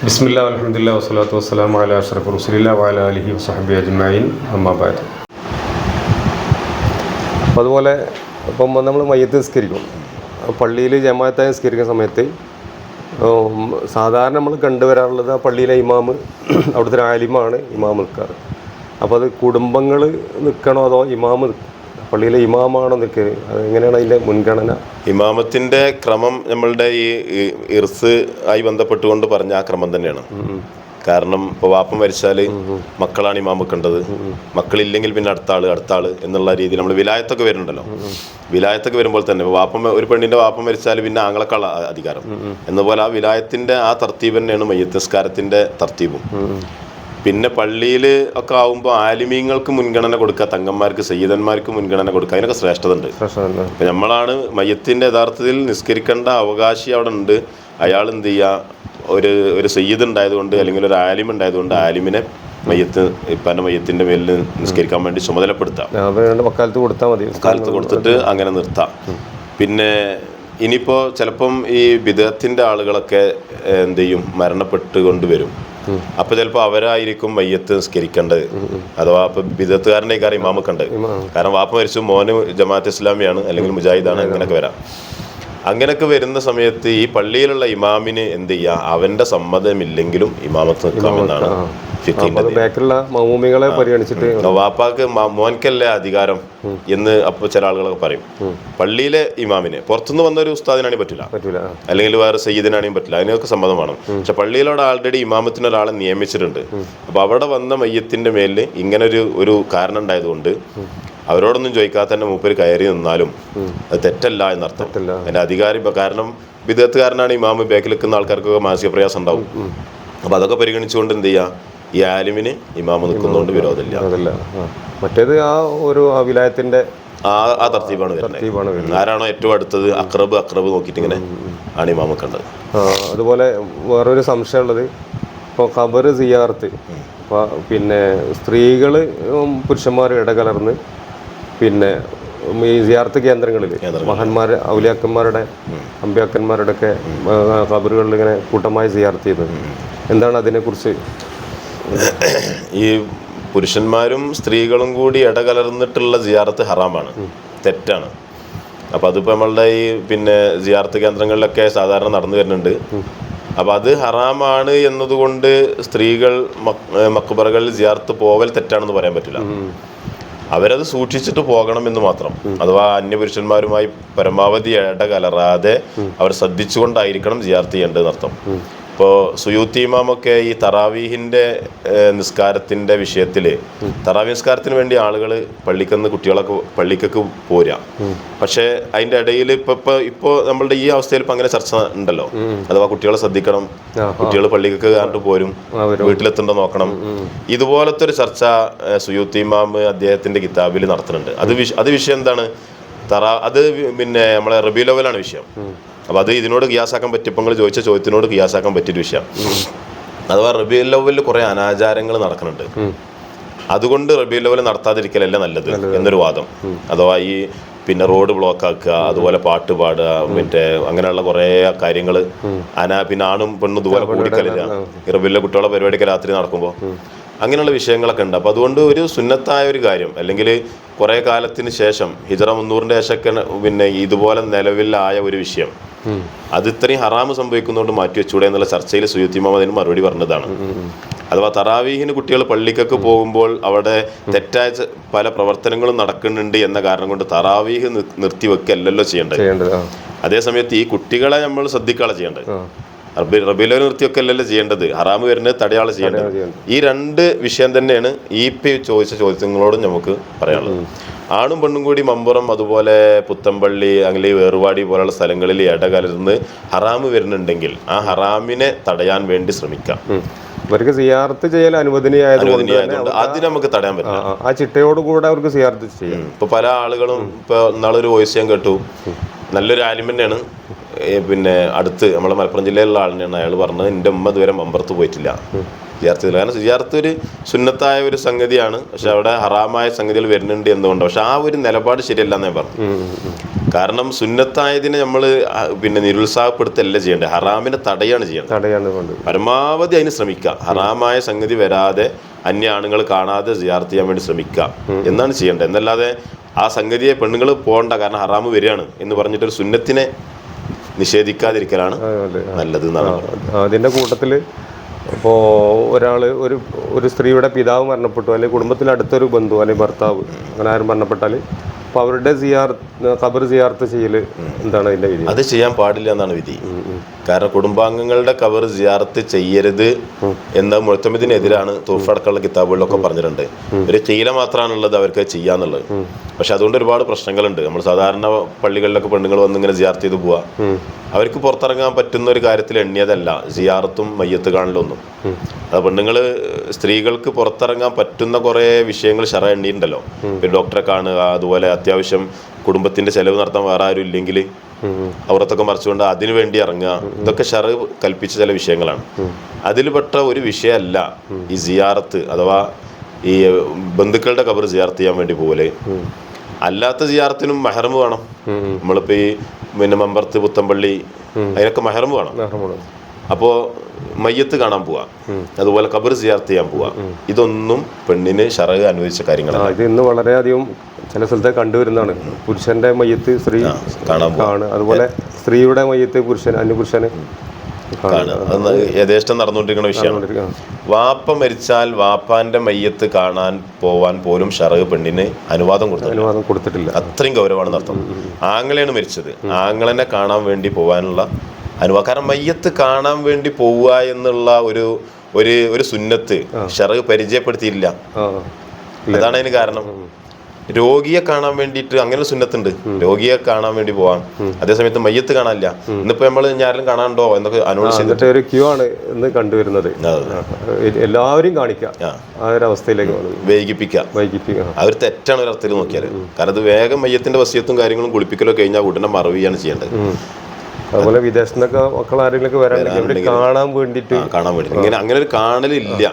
ബിസ്മില്ല അലഹമുല്ല വസ്സലാത്തു വസ്സലാം അല അഷ്റഫ് റുസലില്ല വാല അലിഹി വസഹബി അജ്മൈൻ അമ്മാബാദ് അപ്പോൾ അതുപോലെ ഇപ്പം നമ്മൾ മയ്യത്ത് നിസ്കരിക്കും. പള്ളിയിൽ ജമാഅത്തായി നിസ്കരിക്കുന്ന സമയത്ത് സാധാരണ നമ്മൾ കണ്ടുവരാറുള്ളത് ആ പള്ളിയിലെ ഇമാമ് അവിടുത്തെ ആലിമാണ് ഇമാം നിൽക്കാറ് അപ്പോൾ അത് കുടുംബങ്ങൾ നിൽക്കണോ അതോ ഇമാമ് പള്ളിയിലെ ഇമാമാണോ നിൽക്കുന്നത് അത് എങ്ങനെയാണ് അതിന്റെ മുൻഗണന? ഇമാമത്തിന്റെ ക്രമം നമ്മളുടെ ഈ ഇർസ് ആയി ബന്ധപ്പെട്ടുകൊണ്ട് പറഞ്ഞ ആ ക്രമം തന്നെയാണ്. കാരണം ഇപ്പോൾ വാപ്പം മരിച്ചാൽ മക്കളാണ് ഇമാമ കണ്ടത് മക്കളില്ലെങ്കിൽ പിന്നെ അടുത്ത ആൾ അടുത്ത ആൾ എന്നുള്ള രീതിയിൽ നമ്മൾ വിലായത്തൊക്കെ വരുന്നുണ്ടല്ലോ. വിലായത്തൊക്കെ വരുമ്പോൾ തന്നെ വാപ്പം ഒരു പെണ്ണിന്റെ വാപ്പം മരിച്ചാൽ പിന്നെ ആങ്ങളക്കാൾ അധികാരം. എന്നപോലെ ആ വിലായത്തിന്റെ ആ തർത്തീബ് തന്നെയാണ് മയ്യത്തസ്കാരത്തിന്റെ തർത്തീബും. പിന്നെ പള്ളിയിൽ ഒക്കെ ആവുമ്പോൾ ആലിമീങ്ങൾക്ക് മുൻഗണന കൊടുക്കുക തങ്ങന്മാർക്ക് സയ്യിദന്മാർക്ക് മുൻഗണന കൊടുക്കുക അതിനൊക്കെ ശ്രേഷ്ഠത ഉണ്ട് ഇപ്പം നമ്മളാണ് മയ്യത്തിന്റെ യഥാർത്ഥത്തിൽ നിസ്കരിക്കേണ്ട അവകാശി അവിടെ ഉണ്ട്. അയാൾ എന്ത് ചെയ്യുക ഒരു ഒരു സയ്യിദ് ഉണ്ടായതുകൊണ്ട് അല്ലെങ്കിൽ ഒരു ആലിം ഉണ്ടായതുകൊണ്ട് ആലിമിനെ മയ്യത്ത് ഇപ്പം മയ്യത്തിന്റെ മേലിൽ നിസ്കരിക്കാൻ വേണ്ടി ചുമതലപ്പെടുത്താം. വക്കാലത്ത് കൊടുത്താൽ മതി. കാലത്ത് കൊടുത്തിട്ട് അങ്ങനെ നിർത്താം. പിന്നെ ഇനിയിപ്പോൾ ചിലപ്പം ഈ വിദേഹത്തിന്റെ ആളുകളൊക്കെ എന്ത് ചെയ്യും? മരണപ്പെട്ടുകൊണ്ട് വരും അപ്പൊ ചിലപ്പോൾ അവരായിരിക്കും മയ്യത്ത് നിസ്കരിക്കേണ്ടത്. അഥവാ ഇപ്പൊ വിദഗ്ധക്കാരന്റെ കാര്യം ഉണ്ട് കാരണം വാപ്പ മരിച്ചു മോന് ജമാഅത്ത് ഇസ്ലാമിയാണ് അല്ലെങ്കിൽ മുജാഹിദാണ് അങ്ങനെയൊക്കെ വരാം. അങ്ങനെയൊക്കെ വരുന്ന സമയത്ത് ഈ പള്ളിയിലുള്ള ഇമാമിന് എന്ത് ചെയ്യുക അവന്റെ സമ്മതമില്ലെങ്കിലും ഇമാമത്ത് നിൽക്കാമെന്നാണ്. ബാക്കിലുള്ള മൗമികളെ പരിഗണിച്ചിട്ട് വാപ്പാക്ക് മോൻക്കല്ലേ അധികാരം എന്ന് അപ്പോൾ ചില ആളുകളൊക്കെ പറയും. പള്ളിയിലെ ഇമാമിനെ. പുറത്തുനിന്ന് വന്ന ഒരു ഉസ്താദിനാണെ പറ്റില്ല. പറ്റൂല അല്ലെങ്കിൽ വേറെ സയ്യിദിനാണെങ്കിലും പറ്റില്ല. അതിനൊക്കെ സമ്മതം വേണം. പക്ഷെ പള്ളിയിലൂടെ ആൾറെഡി ഇമാമത്തിന് ഒരാളെ നിയമിച്ചിട്ടുണ്ട്. അപ്പൊ അവിടെ വന്ന മയ്യത്തിന്റെ മേലിൽ ഇങ്ങനെ ഒരു ഒരു കാരണം ഉണ്ടായതുകൊണ്ട് അവരോടൊന്നും ചോദിക്കാതെ തന്നെ മൂപ്പര് കയറി നിന്നാലും അത് തെറ്റല്ല എന്നർത്ഥം. എന്റെ അതിന്റെ അധികാരി ഇപ്പൊ കാരണം വിദഗ്ധക്കാരനാണ് ഇമാമ് ബാക്കിൽ നിൽക്കുന്ന ആൾക്കാർക്കൊക്കെ മാനസിക പ്രയാസം ഉണ്ടാവും. അപ്പൊ അതൊക്കെ പരിഗണിച്ചുകൊണ്ട് എന്ത് ചെയ്യുക ഈ ആലിമിന് ഇമാമ് നിൽക്കുന്നതുകൊണ്ട് വിരോധമില്ല. അതല്ല മറ്റേത് ആ ഒരു വിലായത്തിന്റെ ആ ആ തർത്തീബാണ് വരുന്നത്. ആരാണോ ഏറ്റവും അടുത്തത്? അക്രബ് അക്രബ് നോക്കിയിട്ട് ഇങ്ങനെ ആണ് ഇമാമ കണ്ടത് അതുപോലെ വേറൊരു സംശയമുള്ളത് ഇപ്പോൾ ഖബർ സിയാർത്ത്. അപ്പോൾ പിന്നെ സ്ത്രീകൾ പുരുഷന്മാർ ഇടകലർന്ന് പിന്നെ ഈ സിയാർത്ത് കേന്ദ്രങ്ങളിൽ മഹന്മാർ ഔലിയാക്കന്മാരുടെ അമ്പ്യാക്കന്മാരുടെ ഒക്കെ ഖബറുകളിൽ ഇങ്ങനെ കൂട്ടമായി സിയാർത്ത് ചെയ്തത്. എന്താണ് അതിനെക്കുറിച്ച് ഈ പുരുഷന്മാരും സ്ത്രീകളും കൂടി ഇടകലർന്നിട്ടുള്ള സിയാറത്ത് ഹറാമാണ്. തെറ്റാണ്. അപ്പം അതിപ്പോൾ നമ്മളുടെ ഈ പിന്നെ സിയാറത്ത് കേന്ദ്രങ്ങളിലൊക്കെ സാധാരണ നടന്നു വരുന്നുണ്ട്. അപ്പം അത് ഹറാമാണ് എന്നതുകൊണ്ട് സ്ത്രീകൾ മക്കുബറകളിൽ ജിയാർത്ത് മക്ബറകളിൽ പോവൽ തെറ്റാണെന്ന് പറയാൻ പറ്റില്ല. അവരത് സൂക്ഷിച്ചിട്ട് പോകണം എന്ന് മാത്രം അഥവാ അന്യപുരുഷന്മാരുമായി പരമാവധി ഇടകലറാതെ അവർ ശ്രദ്ധിച്ചുകൊണ്ടായിരിക്കണം സിയാർത്ത് ചെയ്യേണ്ടതെന്ന് അർത്ഥം ഇപ്പോൾ സുയൂത്തി ഇമാമൊക്കെ ഈ തറാവീഹിന്റെ നിസ്കാരത്തിന്റെ നിസ്കാരത്തിന്റെ വിഷയത്തിൽ തറാവി നിസ്കാരത്തിന് വേണ്ടി ആളുകൾ പള്ളിക്കന്ന് കുട്ടികളൊക്കെ പള്ളിക്കൊക്കെ പോരാ. പക്ഷേ അതിന്റെ ഇടയിൽ ഇപ്പം ഇപ്പോൾ ഇപ്പോൾ നമ്മളുടെ ഈ അവസ്ഥയിൽ ഇപ്പം അങ്ങനെ ചർച്ച ഉണ്ടല്ലോ. അഥവാ കുട്ടികളെ ശ്രദ്ധിക്കണം കുട്ടികൾ പള്ളിക്കൊക്കെ കാണിട്ട് പോരും വീട്ടിലെത്തുണ്ടോ നോക്കണം. ഇതുപോലത്തെ ഒരു ചർച്ച ഏഹ്, സുയൂത്തി ഇമാം അദ്ദേഹത്തിന്റെ കിതാബിൽ നടത്തുന്നുണ്ട്. അത് അത് വിഷയം എന്താണ്? തറ അത് പിന്നെ നമ്മളെ റബി ലെവലാണ് വിഷയം. അപ്പൊ അത് ഇതിനോട് ഗ്യാസാക്കാൻ പറ്റിയപ്പോൾ നിങ്ങൾ ചോദിച്ച ചോദ്യത്തിനോട് ഗ്യാസാക്കാൻ പറ്റിയൊരു വിഷയം. അഥവാ റബി ലെവലിൽ കുറേ അനാചാരങ്ങൾ നടക്കുന്നുണ്ട്. അതുകൊണ്ട് റബി ലെവൽ നടത്താതിരിക്കലല്ല നല്ലത് എന്നൊരു വാദം. അഥവാ ഈ പിന്നെ റോഡ് ബ്ലോക്ക് ആക്കുക അതുപോലെ പാട്ട് പാടുക മറ്റേ അങ്ങനെയുള്ള കുറേ കാര്യങ്ങൾ അനാ പിന്നെ ആണും പെണ്ണും ഇതുപോലെ കൂടിക്കലില്ല. റബിലെ കുട്ടികളെ പരിപാടിയൊക്കെ രാത്രി നടക്കുമ്പോൾ അങ്ങനെയുള്ള വിഷയങ്ങളൊക്കെ ഉണ്ട്. അപ്പോൾ അതുകൊണ്ട് ഒരു സുന്നത്തായ ഒരു കാര്യം. അല്ലെങ്കിൽ കുറേ കാലത്തിന് ശേഷം ഹിജറ മുന്നൂറിന്റെ ശേഷമൊക്കെ പിന്നെ ഇതുപോലെ നിലവിലായ ഒരു വിഷയം. അത് ഇത്രയും ഹറാമ് സംഭവിക്കുന്നതുകൊണ്ട് മാറ്റി വെച്ചുകൂടെ എന്നുള്ള ചർച്ചയിൽ സുയുത്തി മുഹമ്മദിന് മറുപടി പറഞ്ഞതാണ്. അഥവാ തറാവീഹിന് കുട്ടികൾ പള്ളിക്കൊക്കെ പോകുമ്പോൾ അവിടെ തെറ്റായ പല പ്രവർത്തനങ്ങളും നടക്കുന്നുണ്ട് എന്ന കാരണം കൊണ്ട് തറാവീഹ് നിർത്തി നിർത്തിവെക്കല്ലല്ലോ ചെയ്യേണ്ടത്. അതേസമയത്ത് ഈ കുട്ടികളെ നമ്മൾ ശ്രദ്ധിക്കാതെ ചെയ്യേണ്ടത്. റബി റബിയിലെ നിർത്തിയൊക്കെ അല്ലല്ലോ ചെയ്യേണ്ടത്. ഹറാമ് വരുന്നത് തടയാൾ ചെയ്യേണ്ടത്. ഈ രണ്ട് വിഷയം തന്നെയാണ് ഈ പി ചോദിച്ച ചോദ്യങ്ങളോടും നമുക്ക് പറയാനുള്ളത്. ആണും പെണ്ണും കൂടി മമ്പുറം അതുപോലെ പുത്തമ്പള്ളി അല്ലെങ്കിൽ വേറുവാടി പോലുള്ള സ്ഥലങ്ങളിൽ ഇടകലർന്ന് ഹറാമ് വരുന്നുണ്ടെങ്കിൽ ആ ഹറാമിനെ തടയാൻ വേണ്ടി ശ്രമിക്കാം. അവർക്ക് സിയാർത്ത് ചെയ്യൽ അനുവദനീയായതുകൊണ്ട് തന്നെ അതിന് നമുക്ക് തടയാൻ പറ്റും ആ, ചിട്ടയോട് കൂടെ അവർക്ക് സിയാർത്ത് ചെയ്യാം. ഇപ്പൊ പല ആളുകളും ഇപ്പൊ നാളൊരു വോയിസ് ഞാൻ കേട്ടു. നല്ലൊരു ആലിമന്റാണ് പിന്നെ അടുത്ത് നമ്മളെ മലപ്പുറം ജില്ലയിലുള്ള ആളിനെയാണ് അയാൾ പറഞ്ഞത്. എന്റെ ഉമ്മ ഇതുവരെ മമ്പറത്ത് പോയിട്ടില്ല. സിയാർത്തിൽ കാരണം സിയാർത്ത് ഒരു സുന്നത്തായ ഒരു സംഗതിയാണ്. പക്ഷെ അവിടെ ഹറാമായ സംഗതികൾ വരുന്നുണ്ട് എന്തുകൊണ്ട്. പക്ഷെ ആ ഒരു നിലപാട് ശരിയല്ല എന്നേ പറഞ്ഞു. കാരണം സുന്നത്തായതിനെ നമ്മൾ പിന്നെ നിരുത്സാഹപ്പെടുത്തല്ല ചെയ്യേണ്ടത്. ഹറാമിനെ തടയാണ് ചെയ്യേണ്ടത്. പരമാവധി അതിന് ശ്രമിക്കുക. ഹറാമായ സംഗതി വരാതെ അന്യ ആണുങ്ങൾ കാണാതെ സിയാർത്ത് ചെയ്യാൻ വേണ്ടി ശ്രമിക്കുക. എന്നാണ് ചെയ്യേണ്ടത്. എന്നല്ലാതെ ആ സംഗതിയെ പെണ്ണുങ്ങൾ പോകണ്ട. കാരണം ഹറാമ് വരികയാണ് എന്ന് പറഞ്ഞിട്ട് ഒരു സുന്നത്തിനെ നിഷേധിക്കാതിരിക്കലാണ് നല്ലത് അതിന്റെ കൂട്ടത്തിൽ ഇപ്പോ ഒരാൾ ഒരു ഒരു സ്ത്രീയുടെ പിതാവ് മരണപ്പെട്ടു അല്ലെങ്കിൽ കുടുംബത്തിൽ അടുത്തൊരു ബന്ധു അല്ലെങ്കിൽ ഭർത്താവ് അങ്ങനെ ആരും മരണപ്പെട്ടാൽ അപ്പോൾ അവരുടെ സിയാർ ഖബർ സിയാർത്ത് ചെയ്യൽ എന്താണ് അതിന്റെ വിധി അത് ചെയ്യാൻ പാടില്ല എന്നാണ് വിധി. കാരണം കുടുംബാംഗങ്ങളുടെ ഖബർ സിയാറത്ത് ചെയ്യരുത് എന്ന മുഴത്തമിതിനെതിരാണ് തോഫടക്കമുള്ള കിതാബുകളിലൊക്കെ പറഞ്ഞിട്ടുണ്ട്. ഒരു ചെയ്യല മാത്രമാണുള്ളത് അവർക്ക് ചെയ്യാന്നുള്ളത്. പക്ഷെ അതുകൊണ്ട് ഒരുപാട് പ്രശ്നങ്ങളുണ്ട്. നമ്മൾ സാധാരണ പള്ളികളിലൊക്കെ പെണ്ണുങ്ങൾ വന്ന് ഇങ്ങനെ സിയാർത്ത് ചെയ്ത് പോവാ. അവർക്ക് പുറത്തിറങ്ങാൻ പറ്റുന്ന ഒരു കാര്യത്തിൽ എണ്ണിയതല്ല. സിയാറത്തും മയ്യത്ത് കാണലൊന്നും അത് പെണ്ണുങ്ങൾ സ്ത്രീകൾക്ക് പുറത്തിറങ്ങാൻ പറ്റുന്ന കുറേ വിഷയങ്ങൾ ശറ എണ്ണിയിട്ടുണ്ടല്ലോ. ഒരു ഡോക്ടറെ കാണുക അതുപോലെ അത്യാവശ്യം കുടുംബത്തിന്റെ ചെലവ് നടത്താൻ വേറെ ആരും ഇല്ലെങ്കിൽ അവർത്തൊക്കെ മറിച്ചുകൊണ്ട് അതിനു വേണ്ടി ഇറങ്ങുക. ഇതൊക്കെ ഷറ് കൽപ്പിച്ച ചില വിഷയങ്ങളാണ്. അതിൽപ്പെട്ട ഒരു വിഷയമല്ല ഈ സിയാറത്ത് അഥവാ ഈ ബന്ധുക്കളുടെ കബർ സിയാർത്ത് ചെയ്യാൻ വേണ്ടി പോലെ അല്ലാത്ത സിയാറത്തിനും മെഹറം വേണം. നമ്മളിപ്പോ ഈ പിന്നെ മമ്പർത്ത് പുത്തമ്പള്ളി അതിനൊക്കെ മെഹറം വേണം. അപ്പോ അപ്പോൾ മയ്യത്ത് കാണാൻ പോവാ. അതുപോലെ കബർ സിയാർത്ത് ചെയ്യാൻ പോവാ. ഇതൊന്നും പെണ്ണിന് ഷറഹ് അനുവദിച്ച കാര്യങ്ങളാണ് ഇത് ഇന്ന് വളരെയധികം ചില സ്ഥലത്ത് കണ്ടുവരുന്നതാണ്. പുരുഷന്റെ മയ്യത്ത് സ്ത്രീ കാണാൻ അതുപോലെ സ്ത്രീയുടെ മയ്യത്ത് പുരുഷൻ അന്യപുരുഷന് ആണ് യഥേഷ്ടം നടന്നുകൊണ്ടിരിക്കുന്ന വിഷയമാണ്. വാപ്പ മരിച്ചാൽ വാപ്പാന്റെ മയ്യത്ത് കാണാൻ പോവാൻ പോലും ഷറഹ് പെണ്ണിന് അനുവാദം കൊടുത്തു കൊടുത്തിട്ടില്ല. അത്രയും ഗൗരവമാണ് നടത്തം. ആങ്ങളെയാണ് മരിച്ചത്. ആങ്ങളെന്നെ കാണാൻ വേണ്ടി പോവാനുള്ള അനുവാദം കാരണം മയ്യത്ത് കാണാൻ വേണ്ടി പോവുക എന്നുള്ള ഒരു ഒരു ഒരു സുന്നത്ത് ഷറഹ് പരിചയപ്പെടുത്തിയില്ല. അതാണ് അതിന് കാരണം. രോഗിയെ കാണാൻ വേണ്ടിട്ട് അങ്ങനെ സുന്നത്തുണ്ട്. രോഗിയെ കാണാൻ വേണ്ടി പോവാം അതേസമയത്ത് മയ്യത്ത് കാണാനില്ല. ഇന്നിപ്പോ നമ്മൾ ഞാനും കാണാനുണ്ടോ എന്നൊക്കെ അനൗൺസ് ചെയ്ത് ഒരു ക്യൂ ആണ് ഇന്ന് കണ്ടുവരുന്നത്. എല്ലാവരും കാണിക്കാം. ആ. ഒരു അവസ്ഥയിലേക്ക് വൈകിപ്പിക്കുക വൈകിപ്പിക്കുക ആ. ഒരു തെറ്റാണ് ഒരു അർത്ഥത്തിൽ നോക്കിയാൽ കാരണം അത് വേഗം മയ്യത്തിന്റെ വസ്യത്തും കാര്യങ്ങളും കുളിപ്പിക്കലോ കഴിഞ്ഞാൽ ഉടനെ മറവിയാണ് ചെയ്യേണ്ടത്. അതുപോലെ വിദേശത്തു നിന്നൊക്കെ മക്കൾ ആരെങ്കിലും വരാനുണ്ടെങ്കിൽ അവർ കാണാൻ വേണ്ടിയിട്ട് കാണാൻ വേണ്ടി. ഇങ്ങനെ അങ്ങനെ ഒരു കാണലില്ല.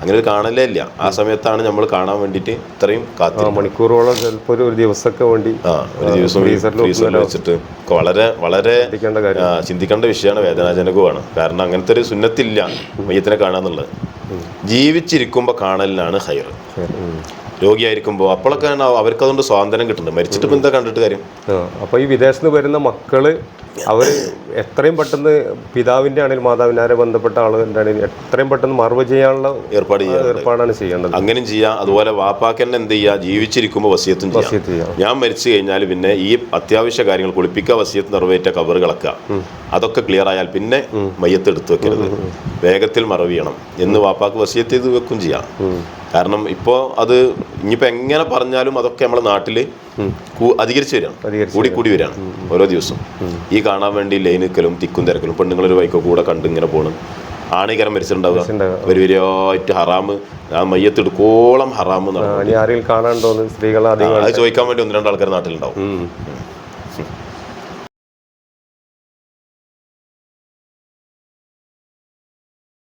അങ്ങനെ ഒരു കാണലേ ഇല്ല. ആ സമയത്താണ് നമ്മൾ കാണാൻ വേണ്ടിയിട്ട് ഇത്രയും കാത്തി മണിക്കൂറോളം ചിലപ്പോൾ ഒരു ദിവസമൊക്കെ വേണ്ടി ആ ഒരു ദിവസം ഫ്രീസറിൽ വെച്ചിട്ട് വളരെ വളരെ ചിന്തിക്കേണ്ട വിഷയമാണ് വേദനാജനകമാണ് കാരണം അങ്ങനത്തെ ഒരു സുന്നത്തില്ല മയ്യത്തിനെ കാണാന്നുള്ളത്. ജീവിച്ചിരിക്കുമ്പോൾ കാണലിനാണ് ഹൈർ. രോഗിയായിരിക്കുമ്പോൾ അപ്പോഴൊക്കെ അവർക്ക് അതുകൊണ്ട് സ്വാതന്ത്ര്യം കിട്ടുന്നത് മരിച്ചിട്ട് ഇപ്പം എന്താ കണ്ടിട്ട് കാര്യം? അപ്പോൾ അപ്പൊ ഈ വിദേശത്ത് വരുന്ന മക്കൾ അവർ എത്രയും പെട്ടെന്ന് പിതാവിന്റെ ആണെങ്കിലും മാതാവിനാരെ ബന്ധപ്പെട്ട ആളുകളുടെ ആണെങ്കിലും എത്രയും പെട്ടെന്ന് മറവ് ചെയ്യാനുള്ള ഏർപ്പാട് ചെയ്യുക ഏർപ്പാടാണ് ചെയ്യേണ്ടത്. അങ്ങനെയും ചെയ്യാം. അതുപോലെ വാപ്പാക്കന്നെ എന്ത് ചെയ്യുക ജീവിച്ചിരിക്കുമ്പോൾ വസിയത്തും ചെയ്യാം. ഞാൻ മരിച്ചു കഴിഞ്ഞാൽ പിന്നെ ഈ അത്യാവശ്യ കാര്യങ്ങൾ കുളിപ്പിക്കുക വസിയത്ത് നിറവേറ്റ കവറുകളൊക്കെ കളക്കുക അതൊക്കെ ക്ലിയർ ആയാൽ പിന്നെ മയ്യത്ത് എടുത്തു വെക്കരുത്. വേഗത്തിൽ മറവിയണം. എന്ന് വാപ്പാക്ക് വസിയത്ത് ചെയ്ത് വെക്കും ചെയ്യാം. കാരണം ഇപ്പോൾ അത് ഇനിയിപ്പോൾ എങ്ങനെ പറഞ്ഞാലും അതൊക്കെ നമ്മുടെ നാട്ടിൽ അധികരിച്ച് വരികയാണ് കൂടി കൂടി വരികയാണ് ഓരോ ദിവസവും ഈ കാണാൻ വേണ്ടി ലൈനിക്കലും തിക്കും തിരക്കലും പെണ്ണുങ്ങളൊരു വൈക്കോ കൂടെ കണ്ട് ഇങ്ങനെ പോകണം ആണികരം മരിച്ചിട്ടുണ്ടാവുക. ഒരു വരിയായിട്ട് ഹറാമ്. ആ മയ്യത്ത് എടുക്കോളം ഹറാമ് നടക്കും അത് ചോദിക്കാൻ വേണ്ടി ഒന്ന് രണ്ട് ആൾക്കാർ നാട്ടിലുണ്ടാവും.